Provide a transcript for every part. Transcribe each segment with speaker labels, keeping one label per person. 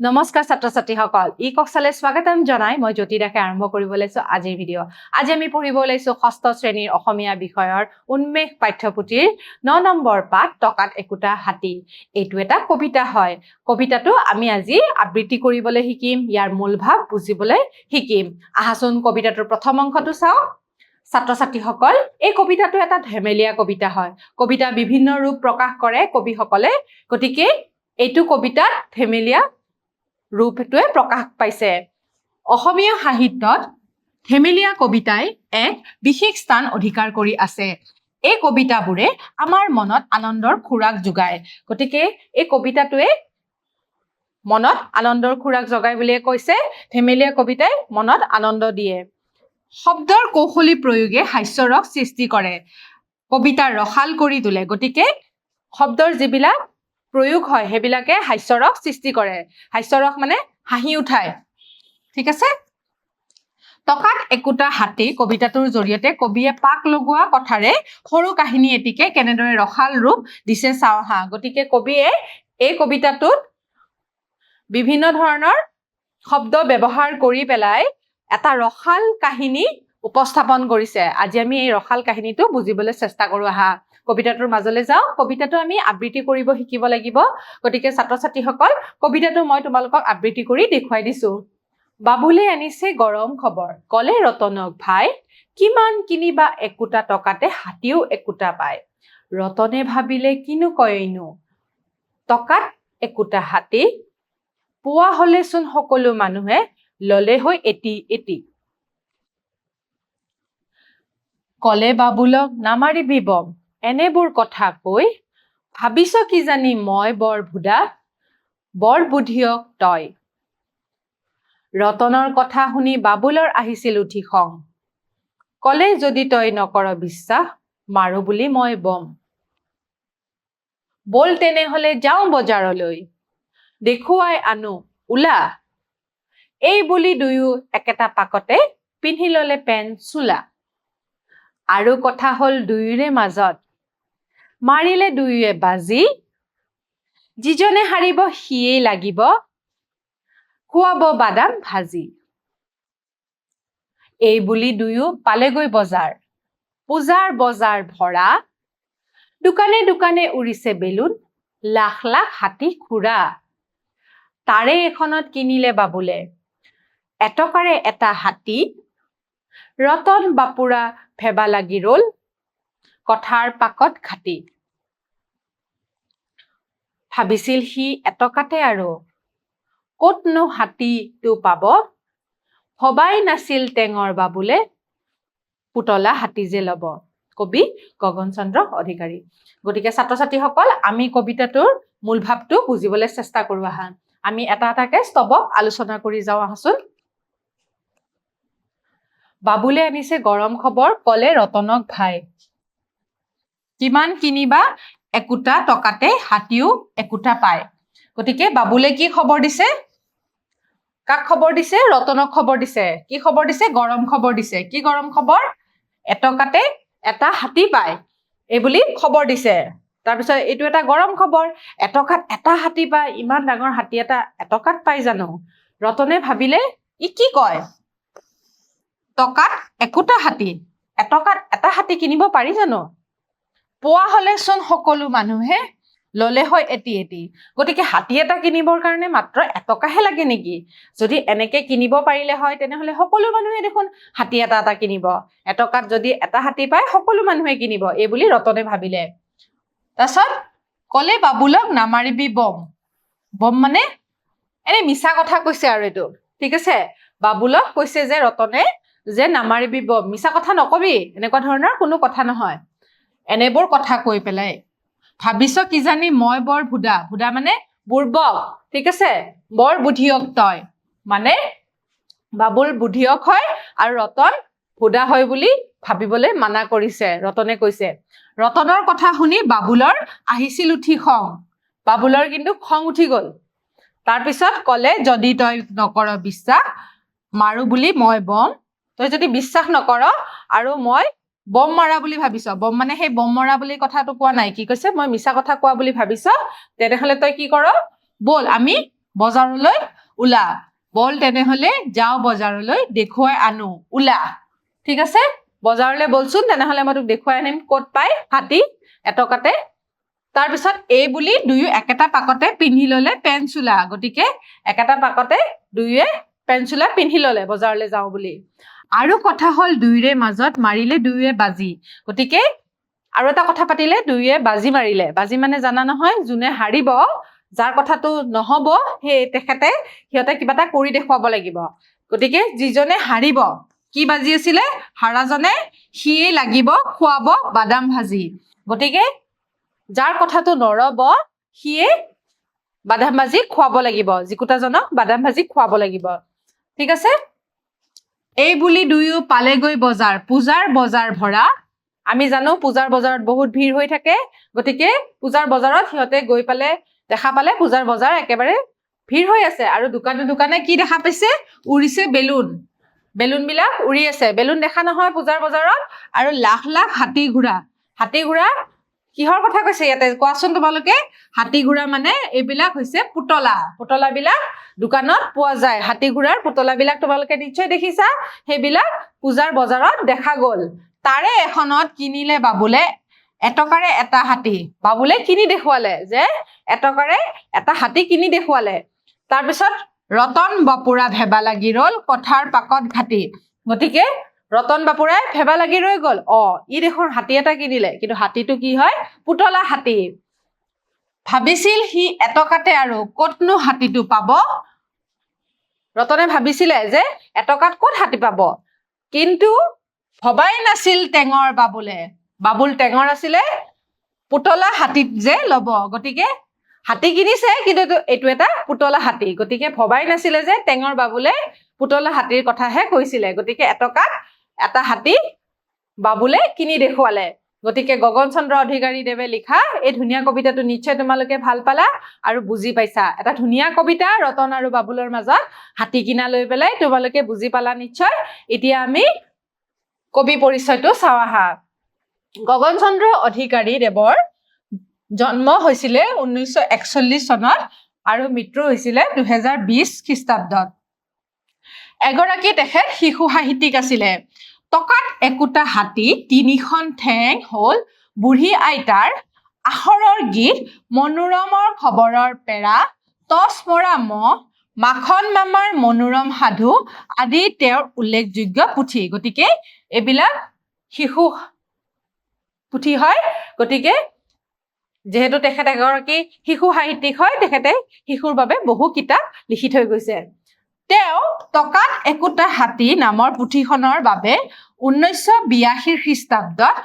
Speaker 1: নমস্কাৰ ছাত্ৰ ছাত্ৰীসকল ই কক্সালে স্বাগতম জনাই মই জ্যোতি দাসে আৰম্ভ কৰিব ওলাইছো আজিৰ ভিডিঅ' আজি আমি পঢ়িব ওলাইছো ষষ্ঠ শ্ৰেণীৰ অসমীয়া বিষয়ৰ উন্মেষ পাঠ্যপুথিৰ ন নম্বৰ পাঠ, টকাত একোটা হাতী। এইটো এটা কবিতা হয়। কবিতাটো আমি আজি আবৃত্তি কৰিবলৈ শিকিম, ইয়াৰ মূল ভাৱ বুজিবলৈ শিকিম। আহাচোন কবিতাটোৰ প্ৰথম অংশটো চাওঁ ছাত্ৰ ছাত্ৰীসকল এই কবিতাটো এটা ধেমেলীয়া কবিতা হয়। কবিতা বিভিন্ন ৰূপ প্ৰকাশ কৰে কবিসকলে। গতিকে, এইটো কবিতাত ধেমেলীয়া ৰূপটোৱে প্ৰকাশ পাইছে। অসমীয়া সাহিত্যত ধেমেলীয়া কবিতাই এক বিশেষ স্থান অধিকাৰ কৰি আছে। এই কবিতাবোৰে আমাৰ মনত আনন্দৰ খোৰাক যোগায়। গতিকে এই কবিতাটোৱে মনত আনন্দৰ খোৰাক জগায় বুলিয়ে কৈছে। ধেমেলীয়া কবিতাই মনত আনন্দ দিয়ে। শব্দৰ কৌশলী প্ৰয়োগে হাস্যৰস সৃষ্টি কৰে। কবিতাৰ ৰসাল কৰি তোলে। গতিকে শব্দৰ যিবিলাক প্ৰয়োগ হয় সেইবিলাকে হাস্যৰস সৃষ্টি কৰে। হাস্যৰস মানে হাঁহি উঠায়। ঠিক আছে? টকাত একোটা হাতী কবিতাটোৰ জৰিয়তে কবিয়ে পাক লগোৱা কথাৰে সৰু কাহিনী এটিকে কেনেদৰে ৰসাল ৰূপ দিছে চাওঁ হা। গতিকে কবিয়ে এই কবিতাটোত বিভিন্ন ধৰণৰ শব্দ ব্যৱহাৰ কৰি পেলাই এটা ৰসাল কাহিনী উপস্থাপন কৰিছে। আজি আমি এই ৰসাল কাহিনীটো বুজিবলৈ চেষ্টা কৰোঁ আহা। কবিতাটোৰ মাজলৈ যাওঁ। কবিতাটো আমি আবৃত্তি কৰিব শিকিব লাগিব। গতিকে ছাত্ৰ ছাত্ৰীসকল কবিতাটো মই তোমালোকক আবৃত্তি কৰি দেখুৱাই দিছো। বাবুলে আনিছে গৰম খবৰ। কলে ৰতনক ভাই কিমান কিনিবা একোটা টকাতে হাতীও একোটা পায়। ৰতনে ভাবিলে কিনো কয়নো? টকাত একোটা হাতী? পোৱা হলেচোন সকলো মানুহে ললে হৈ এটি এটি। কলে বাবুলক নামাৰিবি বম। এনেবোৰ কথা কৈ ভাবিছ কিজানি মই বৰ ভুদা? বৰ বুদ্ধিয়ক তই। ৰতনৰ কথা শুনি বাবুলৰ আহিছিল উঠি খং। কলে যদি তই নকৰ বিশ্বাস মাৰো বুলি মই বম। বল তেনেহলে যাওঁ বজাৰলৈ। দেখুৱাই আনো ওলা। এই বুলি দুয়ো একেটা পাকতে পিন্ধি ললে পেণ্ট চোলা। আৰু কথা হ'ল দুয়োৰে মাজত। মাৰিলে দুয়োৱে বাজি যিজনে হাৰিব সিয়েই লাগিব। খুৱাব বাদাম ভাজি। এই বুলি দুয়ো পালেগৈ বজাৰ। পূজাৰ বজাৰ ভৰা দোকানে দোকানে উৰিছে বেলুন লাখ লাখ হাতী খুৰা। তাৰে এখনত কিনিলে বাবুলে। এটকাৰে এটা হাতী ৰতন বাপুৰা ফেবা লাগি ৰল কথাৰ পাকত ঘাটি ভাবিছিল সি এটকাতে আৰু। ক'তনো হাতীটো পাব? ভবাই নাছিল টেঙৰ বাবুলে। পুতলা হাতী যে ল'ব কবি গগন চন্দ্ৰ অধিকাৰী। গতিকে ছাত্ৰ ছাত্ৰীসকল আমি কবিতাটোৰ মূল ভাৱটো বুজিবলৈ চেষ্টা কৰোঁ আহা। আমি এটা এটাকে স্তৱক আলোচনা কৰি যাওঁ আহাচোন বাবুলে আনিছে গৰম খবৰ কলে ৰতনক ভাই কিমান কিনিবা একোটা টকাতে হাতীও একোটা পায়। গতিকে বাবুলে কি খবৰ দিছে? কাক খবৰ দিছে? ৰতনক খবৰ দিছে। কি খবৰ দিছে? গৰম খবৰ দিছে। কি গৰম খবৰ? এটকাতে এটা হাতী পায়। এই বুলি খবৰ দিছে। তাৰপিছত এইটো এটা গৰম খবৰ। এটকাত এটা হাতী পায়। ইমান ডাঙৰ হাতী এটা এটকাত পাই জানো? ৰতনে ভাবিলে ই কি কয়? টকাত একোটা হাতী এটকাত এটা হাতী কিনিব পাৰি জানো? পোৱা হলেচোন সকলো মানুহে ললে হয় এটি এটি। গতিকে হাতী এটা কিনিবৰ কাৰণে মাত্ৰ এটকাহে লাগে নেকি? যদি এনেকে কিনিব পাৰিলে হয় তেনেহলে সকলো মানুহে দেখোন হাতী এটা এটা কিনিব। এটকাত যদি এটা হাতী পায় সকলো মানুহে কিনিব এই বুলি ৰতনে ভাবিলে। তাৰপিছত কলে বাবুলক নামাৰিবি বম। বম মানে এনে মিছা কথা কৈছে আৰু এইটো। ঠিক আছে? বাবুলক কৈছে যে ৰতনে যে নামাৰিবি বম মিছা কথা নকবি এনেকুৱা ধৰণৰ কোনো কথা নহয়। এনেবোৰ কথা কৈ পেলাই ভাবিছ কিজানি মই বৰ ভুদা ভুদা মানে বুৰ্বক ঠিক আছে? বৰ বুদ্ধিয়ক তই মানে বাবুল বুদ্ধিয়ক হয় আৰু ৰতন ভুদা হয় বুলি ভাবিবলৈ মানা কৰিছে ৰতনে কৈছে। ৰতনৰ কথা শুনি বাবুলৰ আহিছিল উঠি খং বাবুলৰ কিন্তু খং উঠি গ'ল। তাৰপিছত ক'লে যদি তই নকৰ বিশ্বাস মাৰো বুলি মই বম তই যদি বিশ্বাস নকৰ আৰু মই বম মৰা বুলি ভাবিছ বম মানে সেই বম মৰা বুলি কথাটো কোৱা নাই কি কৈছে? মই মিছা কথা কোৱা বুলি ভাবিছ তেনেহলে তই কি কৰ? ব'ল আমি বজাৰলৈ ওলা। বল তেনেহলে যাওঁ বজাৰলৈ দেখুৱাই আনো। ওলা। ঠিক আছে? বজাৰলৈ বলচোন তেনেহলে মই তোক দেখুৱাই আনিম। ক'ত পাই হাতী এটকাতে? তাৰপিছত এই বুলি দুয়ো একেটা পাকতে পিন্ধি ললে পেন চোলা গতিকে একেটা পাকতে দুয়োৱে পেন চোলা পিন্ধি ললে বজাৰলৈ যাওঁ বুলি। আৰু কথা হ'ল দুয়োৰে মাজত মাৰিলে দুয়োৱে বাজি। গতিকে আৰু এটা কথা পাতিলে দুয়োৱে বাজি মাৰিলে। বাজি মানে জানা নহয় যোনে হাৰিব যাৰ কথাটো নহব সেই তেখেতে সিহঁতে কিবা এটা কৰি দেখুৱাব লাগিব। গতিকে যিজনে হাৰিব কি বাজি আছিলে? হাৰাজনে সিয়েই লাগিব খুৱাব বাদাম ভাজি। গতিকে যাৰ কথাটো নৰব সিয়ে বাদাম ভাজি খুৱাব লাগিব। যিকোটাজনক বাদাম ভাজি খুৱাব লাগিব। ঠিক আছে? এই বুলি দুয়ো পালেগৈ বজাৰ পূজাৰ বজাৰ ভৰা। আমি জানো পূজাৰ বজাৰত বহুত ভিৰ হৈ থাকে গতিকে পূজাৰ বজাৰত সিহঁতে গৈ পালে দেখা পালে পূজাৰ বজাৰ একেবাৰে ভিৰ হৈ আছে। আৰু দোকানে দোকানে কি দেখা পাইছে? উৰিছে বেলুন। বেলুন বিলাক উৰি আছে। বেলুন দেখা নহয় পূজাৰ বজাৰত। আৰু লাখ লাখ হাতী ঘোঁৰা। হাতী ঘোঁৰা কিহৰ কথা কৈছে ইয়াতে? কোৱাচোন তোমালোকে। হাতী ঘোঁৰা মানে এইবিলাক হৈছে পুতলা। পুতলাবিলাক দোকানত পোৱা যায়। হাতী ঘোঁৰাৰ পুতলাবিলাক তোমালোকে নিশ্চয় দেখিছা। সেইবিলাক পূজাৰ বজাৰত দেখা গ'ল। তাৰে এখনত কিনিলে বাবুলে এটকাৰে এটা হাতী। বাবুলে কিনি দেখুৱালে যে এটকাৰে এটা হাতী কিনি দেখুৱালে। তাৰপিছত ৰতন বাপুৰা ভেবা লাগি ৰল কথাৰ পাকত ঘাটি। গতিকে ৰতন বাপুৰাই ভেবা লাগি ৰৈ গল। অ ই দেখোন হাতী এটা কিনিলে কিন্তু হাতীটো কি হয়? পুতলা হাতী। ভাবিছিল সি এটকাতে আৰু ক'তনো হাতীটো পাব? ৰতনে ভাবিছিলে যে এটকাত ক'ত হাতী পাব? কিন্তু ভবাই নাছিল টেঙৰ বাবুলে। বাবুল টেঙৰ আছিলে পুতলা হাতীত যে ল'ব। গতিকে হাতী কিনিছে কিন্তু এইটো এটা পুতলা হাতী। গতিকে ভবাই নাছিলে যে টেঙৰ বাবুলে পুতলা হাতীৰ কথাহে কৈছিলে। গতিকে এটকাত এটা হাতী বাবুলে কিনি দেখুৱালে। গতিকে গগন চন্দ্ৰ অধিকাৰী দেৱে লিখা এই ধুনীয়া কবিতাটো নিশ্চয় তোমালোকে ভাল পালা আৰু বুজি পাইছা। এটা ধুনীয়া কবিতা ৰতন আৰু বাবুলৰ মাজত হাতী কিনা লৈ পেলাই তোমালোকে বুজি পালা নিশ্চয়। এতিয়া আমি কবি পৰিচয়টো চাওঁ আহা। গগন চন্দ্ৰ অধিকাৰী দেৱৰ জন্ম হৈছিলে ঊনৈছশ একচল্লিছ চনত আৰু মৃত্যু হৈছিলে দুহেজাৰ বিছ খ্ৰীষ্টাব্দত। এগৰাকী তেখেত শিশু সাহিত্যিক আছিলে। টকাত একোটা হাতী তিনিখন ঠেং হ'ল বুঢ়ী আইতাৰ আখৰৰ গীত মনোৰমৰ খবৰৰ পেৰা টচ মৰা মহ মাখন মামাৰ মনোৰম সাধু আদি তেওঁৰ উল্লেখযোগ্য পুথি। গতিকে এইবিলাক শিশু পুথি হয়। গতিকে যিহেতু তেখেত এগৰাকী শিশু সাহিত্যিক হয় তেখেতে শিশুৰ বাবে বহু কিতাপ লিখি থৈ গৈছে। তেওঁ টকাত একোটা হাতী নামৰ পুথিখনৰ বাবে ঊনৈছশ বিয়াশী খ্ৰীষ্টাব্দত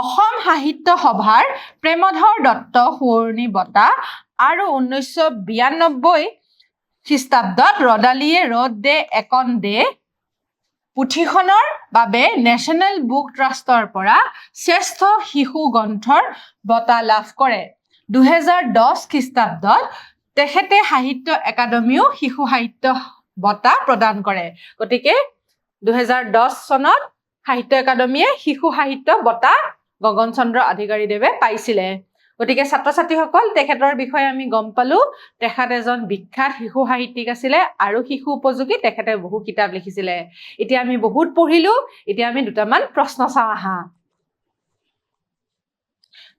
Speaker 1: অসম সাহিত্য সভাৰ প্ৰেমধৰ দত্ত সোঁৱৰণী বঁটা আৰু ঊনৈছশ বিৰান্নব্বৈ খ্ৰীষ্টাব্দত ৰদালিয়ে ৰ'দ দে একন দে পুথিখনৰ বাবে নেশ্যনেল বুক ট্ৰাষ্টৰ পৰা শ্ৰেষ্ঠ শিশু গ্ৰন্থৰ বঁটা লাভ কৰে। দুহেজাৰ দহ খ্ৰীষ্টাব্দত তেখেতে সাহিত্য একাডেমীও শিশু সাহিত্য বঁটা প্ৰদান কৰে। গতিকে দুহেজাৰ দহ চনত সাহিত্য একাডেমীয়ে শিশু সাহিত্য বঁটা গগন চন্দ্ৰ অধিকাৰীদেৱে পাইছিলে। গতিকে ছাত্ৰ ছাত্ৰীসকল তেখেতৰ বিষয়ে আমি গম পালো তেখেত এজন বিখ্যাত শিশু সাহিত্যিক আছিলে আৰু শিশু উপযোগী তেখেতে বহু কিতাপ লিখিছিলে। এতিয়া আমি বহুত পঢ়িলো এতিয়া আমি দুটামান প্ৰশ্ন চাওঁ আহা।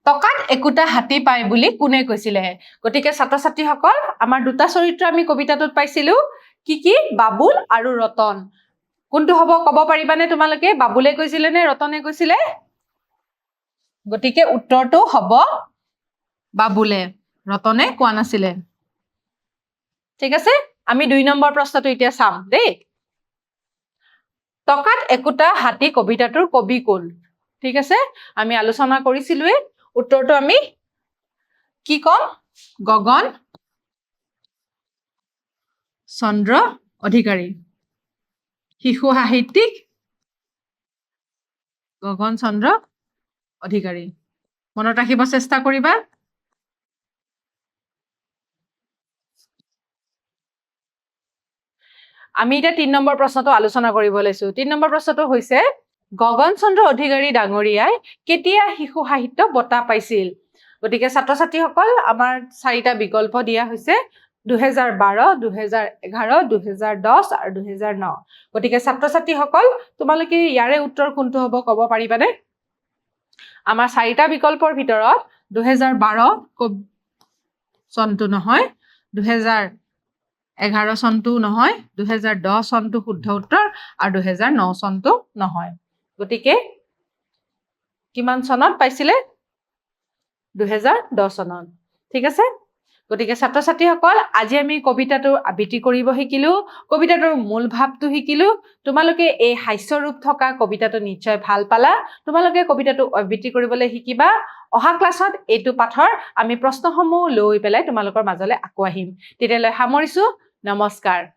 Speaker 1: টকাত একোটা হাতী পায় বুলি কোনে কৈছিলে? গতিকে ছাত্ৰ ছাত্ৰীসকল আমাৰ দুটা চৰিত্ৰ আমি কবিতাটোত পাইছিলো। কি কি? বাবুল আৰু ৰতন। কোনটো হ'ব ক'ব পাৰিবানে তোমালোকে? বাবুলে কৈছিলে নে ৰতনে কৈছিলে? গতিকে উত্তৰটো হ'ব বাবুলে। ৰতনে কোৱা নাছিলে। ঠিক আছে? আমি দুই নম্বৰ প্ৰশ্নটো এতিয়া চাম দেই। টকাত একোটা হাতী কবিতাটোৰ কবি কোন? ঠিক আছে? আমি আলোচনা কৰিছিলোৱে উত্তৰটো আমি কি ক'ম? গগন চন্দ্ৰ অধিকাৰী। শিশু সাহিত্যিক গগন চন্দ্ৰ অধিকাৰী। মনত ৰাখিব চেষ্টা কৰিবা। আমি এতিয়া তিন নম্বৰ প্ৰশ্নটো আলোচনা কৰিব লৈছো। তিন নম্বৰ প্ৰশ্নটো হৈছে গগন চন্দ্ৰ অধিকাৰী ডাঙৰীয়াই কেতিয়া শিশু সাহিত্য বঁটা পাইছিল? গতিকে ছাত্ৰ ছাত্ৰীসকল আমাৰ চাৰিটা বিকল্প দিয়া হৈছে। দুহেজাৰ বাৰ দুহেজাৰ এঘাৰ দুহেজাৰ দহ আৰু দুহেজাৰ ন। গতিকে ছাত্ৰ ছাত্ৰীসকল তোমালোকে ইয়াৰে উত্তৰ কোনটো হ'ব ক'ব পাৰিবানে? আমাৰ চাৰিটা বিকল্পৰ ভিতৰত দুহেজাৰ বাৰ চনটো নহয় দুহেজাৰ এঘাৰ চনটোও নহয় দুহেজাৰ দহ চনটো শুদ্ধ উত্তৰ আৰু দুহেজাৰ ন চনটো নহয়। গতিকে কিমান চনত পাইছিলে? দুহেজাৰ দহ চনত। ঠিক আছে? গতিকে ছাত্ৰ ছাত্ৰীসকল আজি আমি কবিতাটো আবৃত্তি কৰিব শিকিলোঁ, কবিতাটোৰ মূল ভাৱটো শিকিলোঁ। তোমালোকে এই হাস্যৰূপ থকা কবিতাটো নিশ্চয় ভালো পালা। তোমালোকে কবিতাটো আবৃত্তি কৰিবলৈ শিকিবা। অহা ক্লাছত এইটো পাঠৰ আমি প্ৰশ্নসমূহ লৈ পেলাই তোমালোকৰ মাজলৈ আকৌ আহিম। তেতিয়ালৈ সামৰিছোঁ। নমস্কাৰ।